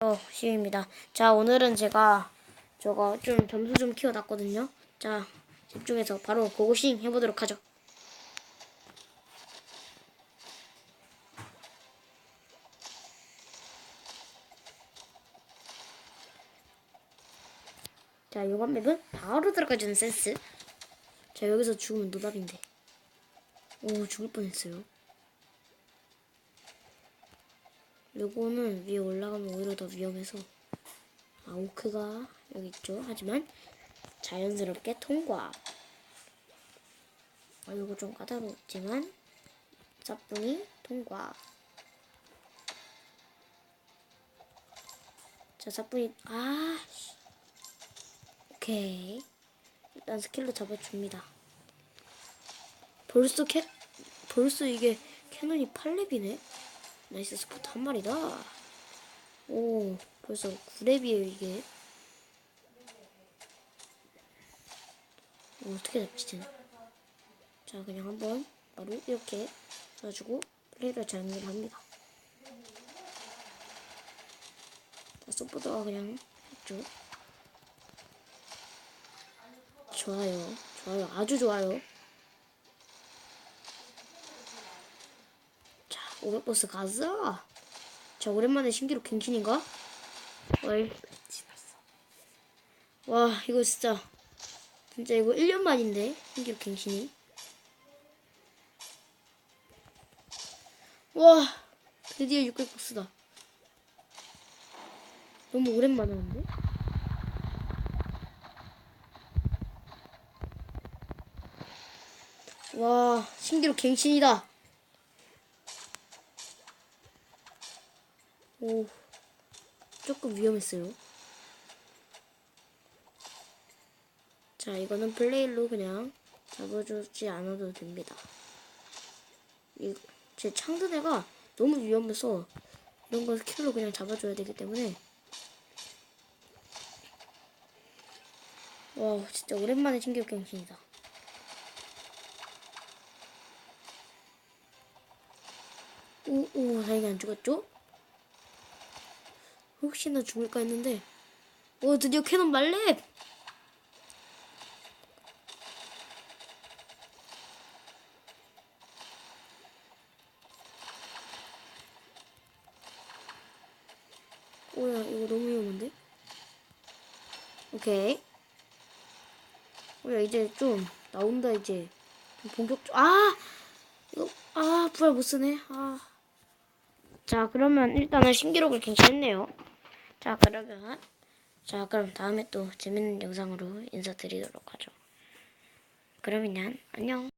어, 시입니다. 자, 오늘은 제가 저거 좀 점수 좀 키워놨거든요. 자, 집중해서 바로 고고싱 해보도록 하죠. 자, 이번 맵은 바로 들어가주는 센스. 자, 여기서 죽으면 노답인데. 오, 죽을 뻔했어요. 요거는 위에 올라가면 오히려 더 위험해서 아 오크가 여기 있죠. 하지만 자연스럽게 통과. 아 요거 좀 까다롭지만 사뿐히 통과. 자 사뿐히 아 씨. 오케이 일단 스킬로 잡아줍니다. 벌써 캐 벌써 이게 캐논이 8렙이네. 나이스 스포트 한 마리다. 오, 벌써 9렙이에요, 이게. 어, 어떻게 잡지? 자, 그냥 한번 바로 이렇게 쏴주고 플레이를 정리합니다. 자, 서포터가 그냥 했죠. 좋아요. 좋아요. 아주 좋아요. 자, 500버스 가자. 자, 오랜만에 신기록 갱신인가? 월. 와, 이거 진짜. 진짜 이거 1년 만인데, 신기록 갱신이. 와, 드디어 600버스다. 너무 오랜만에 하는데? 와, 신기록 갱신이다. 오, 조금 위험했어요. 자, 이거는 플레일로 그냥 잡아주지 않아도 됩니다. 이, 제 창드네가 너무 위험해서 이런 거 스킬로 그냥 잡아줘야 되기 때문에 와, 진짜 오랜만에 신기록 갱신이다. 오, 오, 다행히 안 죽었죠? 혹시나 죽을까 했는데 오 드디어 캐논 말렙 오야 이거 너무 위험한데? 오케이. 오야 이제 좀 나온다 이제. 좀 본격적 아! 이거 아 부활 못 쓰네. 아 자, 그러면 일단은 신기록을 갱신했네요. 자, 그러면 자, 그럼 다음에 또 재밌는 영상으로 인사드리도록 하죠. 그러면 안녕.